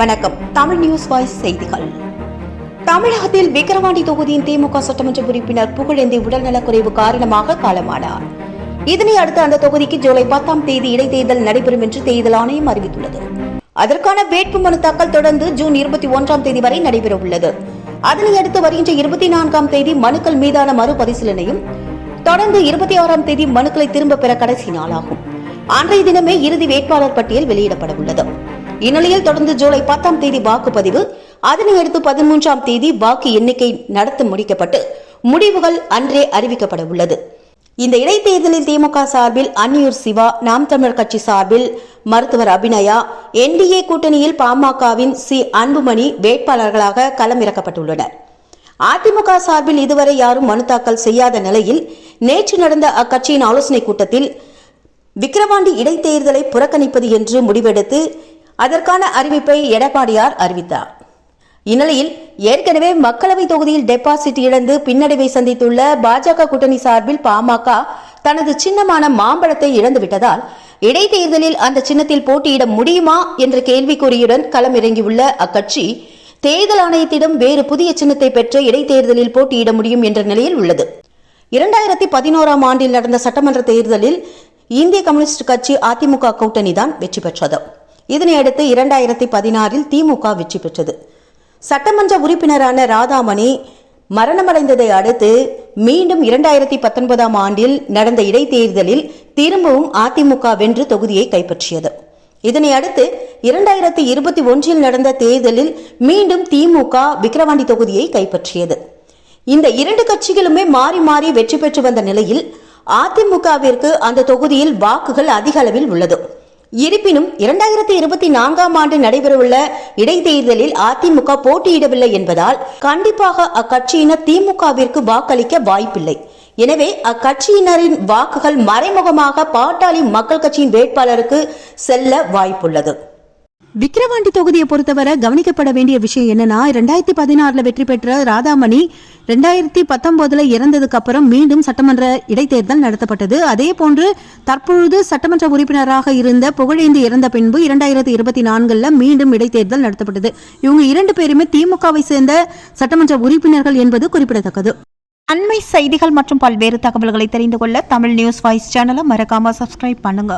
வணக்கம். Tamil news voice செய்திகள். தமிழகத்தில் விக்கிரவாண்டி தொகுதியின் திமுக சட்டமன்ற உறுப்பினர் புகழேந்தி உடல்நலக்குறைவு காரணமாக காலமானார். இதனை அடுத்து அந்த தொகுதிக்கு ஜூலை பத்தாம் தேதி இடைத்தேர்தல் நடைபெறும் என்று தேர்தல் ஆணையம் அறிவித்துள்ளது. அதற்கான வேட்பு மனு தாக்கல் தொடர்ந்து ஜூன் இருபத்தி ஒன்றாம் தேதி வரை நடைபெற உள்ளது அதனை அடுத்து வருகின்ற இருபத்தி நான்காம் தேதி மனுக்கள் மீதான மறுபரிசீலனையும் தொடர்ந்து இருபத்தி ஆறாம் தேதி மனுக்களை திரும்ப பெற கடைசி நாளாகும். அன்றைய தினமே இறுதி வேட்பாளர் பட்டியல் வெளியிடப்பட உள்ளது இந்நிலையில் தொடர்ந்து ஜூலை பத்தாம் தேதி வாக்குப்பதிவு அதனை அடுத்து பதிமூன்றாம் தேதி வாக்கு எண்ணிக்கை நடத்த முடிக்கப்பட்டு முடிவுகள் அன்றே அறிவிக்கப்பட உள்ளது. இந்த இடைத்தேர்தலில் திமுக சார்பில் அன்னியூர் சிவா நாம் தமிழர் கட்சி சார்பில் மருத்துவர் அபிநயா என்டிஏ கூட்டணியில் பாமகவின் சி அன்புமணி வேட்பாளர்களாக களமிறக்கப்பட்டுள்ளனர். அதிமுக சார்பில் இதுவரை யாரும் மனு தாக்கல் செய்யாத நிலையில் நேற்று நடந்த அக்கட்சியின் ஆலோசனைக் கூட்டத்தில் விக்கிரவாண்டி இடைத்தேர்தலை புறக்கணிப்பது என்று முடிவெடுத்து அதற்கான அறிவிப்பை எடப்பாடியார் அறிவித்தார். இந்நிலையில் ஏற்கனவே மக்களவை தொகுதியில் டெபாசிட் இழந்து பின்னடைவை சந்தித்துள்ள பாஜக கூட்டணி சார்பில் பாமக தனது சின்னமான மாம்பழத்தை இழந்துவிட்டதால் இடைத்தேர்தலில் அந்த சின்னத்தில் போட்டியிட முடியுமா என்ற கேள்விக்குறியுடன் களமிறங்கியுள்ள அக்கட்சி தேர்தல் ஆணையத்திடம் வேறு புதிய சின்னத்தை பெற்று இடைத்தேர்தலில் போட்டியிட முடியும் என்ற நிலையில் உள்ளது. இரண்டாயிரத்தி பதினோராம் ஆண்டில் நடந்த சட்டமன்ற தேர்தலில் இந்திய கம்யூனிஸ்ட் கட்சி அதிமுக கூட்டணி தான் வெற்றி பெற்றது. இதனையடுத்து இரண்டாயிரத்தி பதினாறில் திமுக வெற்றி பெற்றது. சட்டமன்ற உறுப்பினரான ராதாமணி மரணமடைந்ததை அடுத்து மீண்டும் இரண்டாயிரத்தி பத்தொன்பதாம் ஆண்டில் நடந்த இடைத்தேர்தலில் திரும்பவும் அதிமுக வென்று தொகுதியை கைப்பற்றியது. இதனை அடுத்து இரண்டாயிரத்தி இருபத்தி ஒன்றில் நடந்த தேர்தலில் மீண்டும் திமுக விக்கிரவாண்டி தொகுதியை கைப்பற்றியது. இந்த இரண்டு கட்சிகளுமே மாறி மாறி வெற்றி பெற்று வந்த நிலையில் அதிமுகவிற்கு அந்த தொகுதியில் வாக்குகள் அதிக அளவில் உள்ளது. இருப்பினும் இரண்டாயிரத்தி இருபத்தி நான்காம் ஆண்டு நடைபெறவுள்ள இடைத்தேர்தலில் அதிமுக போட்டியிடவில்லை என்பதால் கண்டிப்பாக அக்கட்சியினர் திமுகவிற்கு வாக்களிக்க வாய்ப்பில்லை. எனவே அக்கட்சியினரின் வாக்குகள் மறைமுகமாக பாட்டாளி மக்கள் கட்சியின் வேட்பாளருக்கு செல்ல வாய்ப்புள்ளது. விக்கிரவாண்டி தொகுதியை பொறுத்தவரை கவனிக்கப்பட வேண்டிய விஷயம் என்னன்னா ரெண்டாயிரத்தி பதினாறுல வெற்றி பெற்ற ராதாமணி ரெண்டாயிரத்தி பத்தொன்பதுல இறந்ததுக்கு அப்புறம் மீண்டும் சட்டமன்ற இடைத்தேர்தல் நடத்தப்பட்டது. அதே போன்று தற்பொழுது சட்டமன்ற உறுப்பினராக இருந்த புகழேந்து இறந்த பின்பு இரண்டாயிரத்தி இருபத்தி நான்குல மீண்டும் இடைத்தேர்தல் நடத்தப்பட்டது. இவங்க இரண்டு பேருமே திமுகவை சேர்ந்த சட்டமன்ற உறுப்பினர்கள் என்பது குறிப்பிடத்தக்கது. அண்மை செய்திகள் மற்றும் பல்வேறு தகவல்களை தெரிந்து கொள்ள தமிழ் நியூஸ் வாய்ஸ் சேனலை மறக்காம சப்ஸ்கிரைப் பண்ணுங்க.